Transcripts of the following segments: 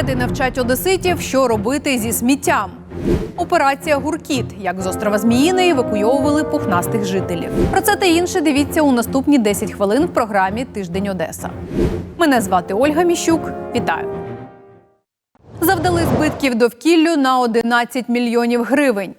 Шведи навчать одеситів, що робити зі сміттям. Операція Гуркіт, як з острова Зміїни евакуйовували пухнастих жителів. Про це та інше дивіться у наступні 10 хвилин в програмі Тиждень Одеса. Мене звати Ольга Міщук. Вітаю. Завдали збитків довкіллю на 11 мільйонів гривень.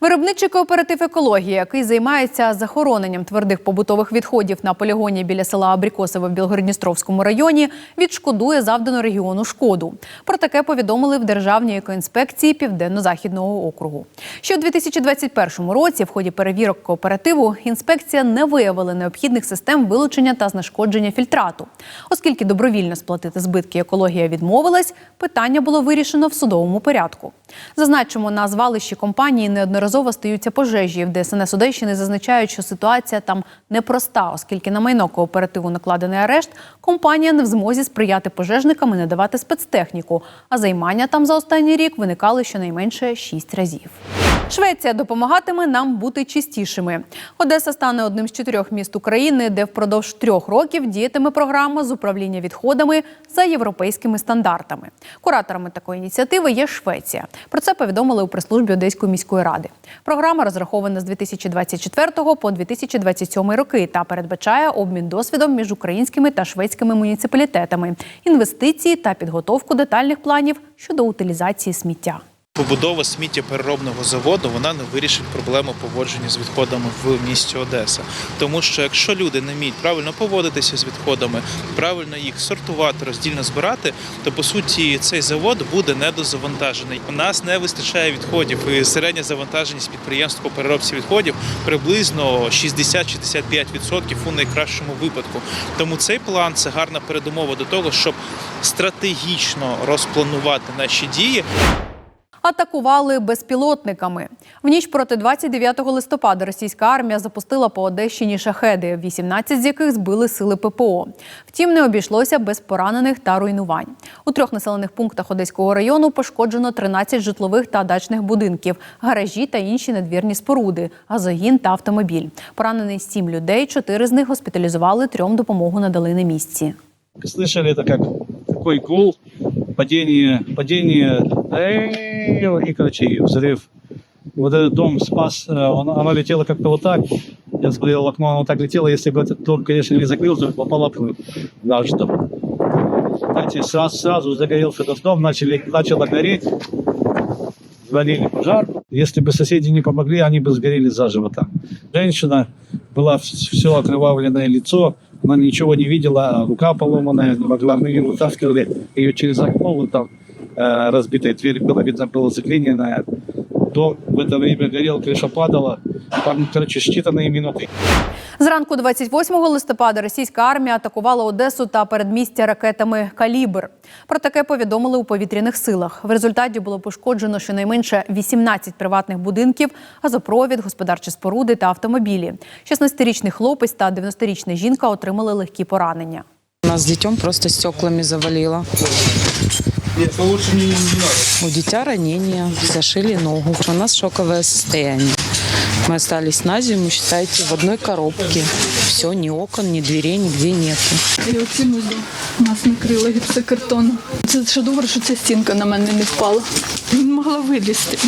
Виробничий кооператив екологія, який займається захороненням твердих побутових відходів на полігоні біля села Абрікосове в Білгородністровському районі, відшкодує завдану регіону шкоду. Про таке повідомили в Державній екоінспекції Південно-Західного округу. Ще у 2021 році, в ході перевірок кооперативу, інспекція не виявила необхідних систем вилучення та знешкодження фільтрату. Оскільки добровільно сплатити збитки екологія відмовилась, питання було вирішено в судовому порядку. Зазначимо, на звалищі компанії неодноразово стаються пожежі. В ДСНС Одещини зазначають, що ситуація там непроста, оскільки на майно кооперативу накладений арешт, компанія не в змозі сприяти пожежникам і надавати спецтехніку. А займання там за останній рік виникали щонайменше шість разів. Швеція допомагатиме нам бути чистішими. Одеса стане одним з чотирьох міст України, де впродовж трьох років діятиме програма з управління відходами за європейськими стандартами. Кураторами такої ініціативи є Швеція. Про це повідомили у прес-службі Одеської міської ради. Програма розрахована з 2024 по 2027 роки та передбачає обмін досвідом між українськими та шведськими муніципалітетами, інвестиції та підготовку детальних планів щодо утилізації сміття. Побудова сміттєпереробного заводу вона не вирішить проблему поводження з відходами в місті Одеса. Тому що якщо люди не вміють правильно поводитися з відходами, правильно їх сортувати, роздільно збирати, то по суті цей завод буде недозавантажений. У нас не вистачає відходів, і середня завантаженість підприємств по переробці відходів приблизно 60-65% у найкращому випадку. Тому цей план це гарна передумова до того, щоб стратегічно розпланувати наші дії. Атакували безпілотниками. В ніч проти 29 листопада російська армія запустила по Одещині шахеди, 18 з яких збили сили ППО. Втім, не обійшлося без поранених та руйнувань. У трьох населених пунктах Одеського району пошкоджено 13 житлових та дачних будинків, гаражі та інші надвірні споруди, газогін та автомобіль. Поранений сім людей, чотири з них госпіталізували, трьом допомогу надали на місці. слышали это как такой гул, падение, падение, и, короче, взрыв. Вот этот дом спас, э, он, оно летело как-то вот так. Я смотрел в окно, оно так летело, если бы этот дом, конечно, не закрыл, то попало бы в наш дом. Знаете, сразу, сразу загорелся этот дом, начали, начало гореть, звонили пожар. Если бы соседи не помогли, они бы сгорели заживо там. Женщина была все окровавленное лицо, она ничего не видела, рука поломанная, не могла, мы ее вытаскивали, ее через окно, вот там э, разбитая дверь была, видно, было заклиненная. Дом в это время горел, крыша падала, там, короче, считанные минуты. Зранку 28 листопада російська армія атакувала Одесу та передмістя ракетами Калібр. Про таке повідомили у повітряних силах. В результаті було пошкоджено щонайменше 18 приватних будинків, газопровід, господарчі споруди та автомобілі. 16-річний хлопець та 90-річна жінка отримали легкі поранення. Нас с детем просто стеклами завалило. У дитя ранение, зашили ногу. У нас шоковое состояние. Мы остались на зиму, считайте, в одной коробке. Все, ни окон, ни дверей, нигде нету. І оці музі нас накрило гіпсокартоном. Це ще добре, що ця стінка на мене не впала. Не могла вилізти.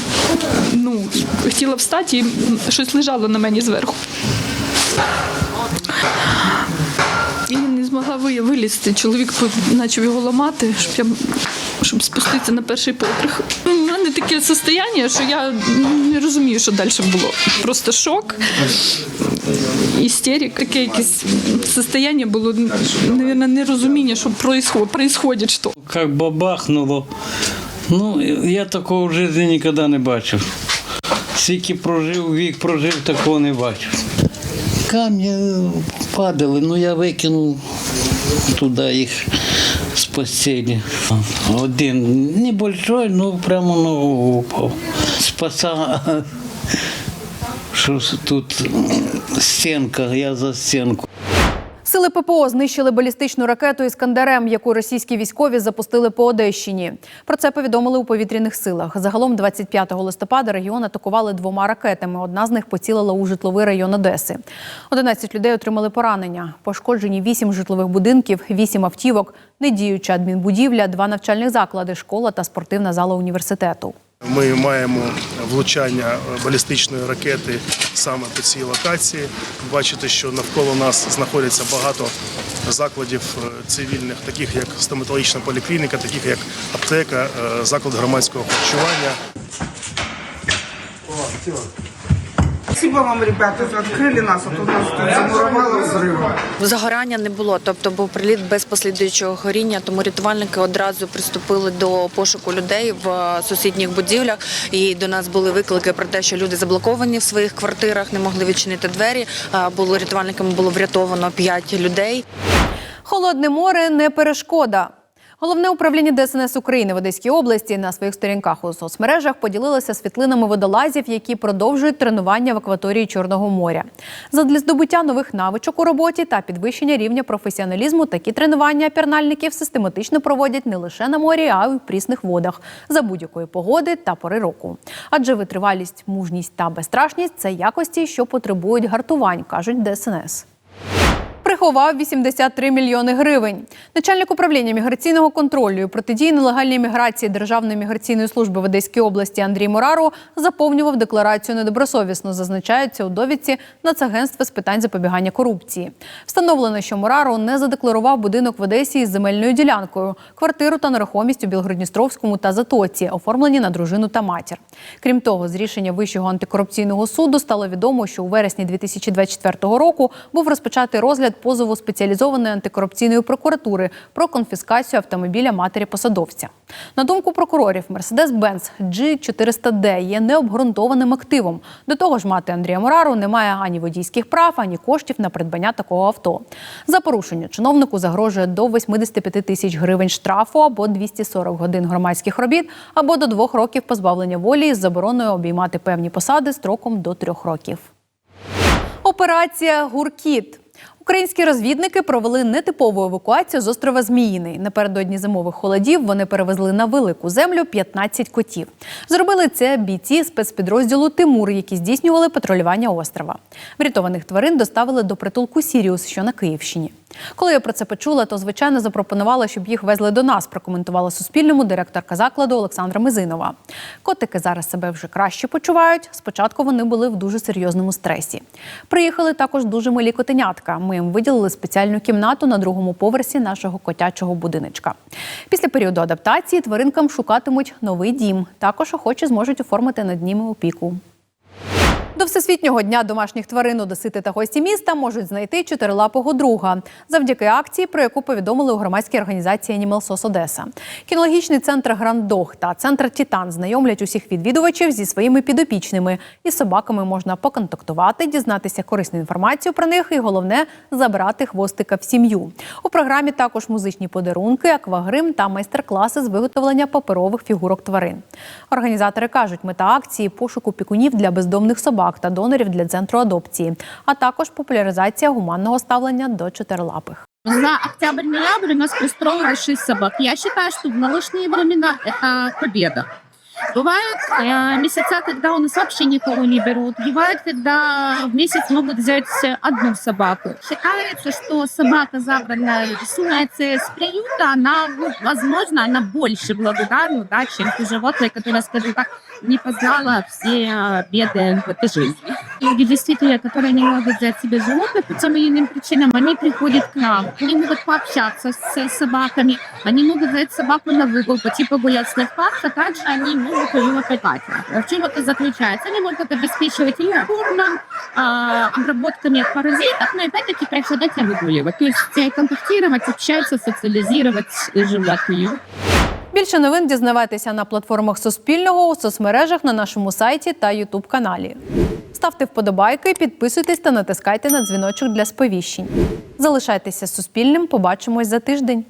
Ну, хотіла встати і щось лежало на мені зверху. І не змогла вилізти. Чоловік почав його ламати, щоб я щоб спуститися на перший поверх. У мене таке состояння, що я не розумію, що далі було. Просто шок істерик, таке якесь состояние було, наверное, нерозуміння, що происходит, происходит що. как бабахнуло. Ну, я такого в житті ніколи не бачив. Скільки прожив, вік прожив, такого не бачив. Камні падали, ну я викинув туди їх з постелі. Один небольшой, ну прямо на упав. Спаса, що тут стінка, я за стінку. Сили ППО знищили балістичну ракету Іскандерем, яку російські військові запустили по Одещині. Про це повідомили у повітряних силах. Загалом 25 листопада регіон атакували двома ракетами. Одна з них поцілила у житловий район Одеси. 11 людей отримали поранення. Пошкоджені 8 житлових будинків, 8 автівок, недіюча адмінбудівля, два навчальних заклади, школа та спортивна зала університету. Ми маємо влучання балістичної ракети саме по цій локації. Бачите, що навколо нас знаходяться багато закладів е, цивільних, таких як стоматологічна поліклініка, таких як аптека, е, заклад громадського харчування. Спасибо вам, ребята, открыли нас, а то нас тут замуровало взрывом. Загорання не було, тобто був приліт без послідуючого горіння, тому рятувальники одразу приступили до пошуку людей в е, сусідніх будівлях. І до нас були виклики про те, що люди заблоковані в своїх квартирах, не могли відчинити двері. Було рятувальниками було врятовано 5 людей. Холодне море не перешкода. Головне управління ДСНС України в Одеській області на своїх сторінках у соцмережах поділилося світлинами водолазів, які продовжують тренування в акваторії Чорного моря. Задля здобуття нових навичок у роботі та підвищення рівня професіоналізму такі тренування пірнальників систематично проводять не лише на морі, а й у прісних водах за будь-якої погоди та пори року. Адже витривалість, мужність та безстрашність це якості, що потребують гартувань, кажуть ДСНС. Приховав 83 мільйони гривень. Начальник управління міграційного контролю і протидії нелегальній міграції Державної міграційної служби в Одеській області Андрій Мораро заповнював декларацію недобросовісно, зазначається у довідці Нацагентства з питань запобігання корупції. Встановлено, що Мораро не задекларував будинок в Одесі із земельною ділянкою, квартиру та нерухомість у Білгородністровському та Затоці, оформлені на дружину та матір. Крім того, з рішення Вищого антикорупційного суду стало відомо, що у вересні 2024 року був розпочатий розгляд позову спеціалізованої антикорупційної прокуратури про конфіскацію автомобіля матері посадовця. На думку прокурорів, Mercedes-Benz G400D є необґрунтованим активом. До того ж, мати Андрія Морару не має ані водійських прав, ані коштів на придбання такого авто. За порушення чиновнику загрожує до 85 тисяч гривень штрафу або 240 годин громадських робіт, або до двох років позбавлення волі з забороною обіймати певні посади строком до трьох років. Операція Гуркіт. Українські розвідники провели нетипову евакуацію з острова Зміїний. Напередодні зимових холодів вони перевезли на велику землю 15 котів. Зробили це бійці спецпідрозділу Тимур, які здійснювали патрулювання острова. Врятованих тварин доставили до притулку Сіріус, що на Київщині. Коли я про це почула, то звичайно запропонувала, щоб їх везли до нас. Прокоментувала Суспільному директорка закладу Олександра Мизинова. Котики зараз себе вже краще почувають. Спочатку вони були в дуже серйозному стресі. Приїхали також дуже малі котенятка. Ми їм виділили спеціальну кімнату на другому поверсі нашого котячого будиночка. Після періоду адаптації тваринкам шукатимуть новий дім. Також охочі зможуть оформити над ними опіку. Всесвітнього дня домашніх тварин одесити та гості міста можуть знайти чотирилапого друга завдяки акції, про яку повідомили у громадській організації Animal Одеса. Кінологічний центр Грандох та центр Тітан знайомлять усіх відвідувачів зі своїми підопічними. Із собаками можна поконтактувати, дізнатися корисну інформацію про них і головне забрати хвостика в сім'ю. У програмі також музичні подарунки, аквагрим та майстер-класи з виготовлення паперових фігурок тварин. Організатори кажуть, мета акції пошуку пікунів для бездомних собак та донорів для центру адопції, а також популяризація гуманного ставлення до чотирилапих. За октябрь-ноябрь у нас пристроилось 6 собак. Я считаю, что в нынешние времена это победа. Бывают э, месяца, когда у нас вообще никого не берут. Бывает, когда в месяц могут взять одну собаку. Считается, что собака, забранная с с приюта, она, ну, возможно, она больше благодарна, да, чем то животное, которое, скажем так, не познала все э, беды в этой жизни. Люди, действительно, которые не могут взять себе животных, по тем или иным причинам, они приходят к нам. Они могут пообщаться с собаками, они могут взять собаку на выгул, пойти погулять с ней в парк, а также они могут ее опекать. В чем это заключается? Они могут обеспечивать ее кормом, а, обработками от паразитов, но опять-таки приходить и выгуливать. То есть э, контактировать, общаться, социализировать животные. Більше новин дізнавайтеся на платформах Суспільного, у соцмережах на нашому сайті та Ютуб каналі. Ставте вподобайки, підписуйтесь та натискайте на дзвіночок для сповіщень. Залишайтеся з Суспільним. Побачимось за тиждень.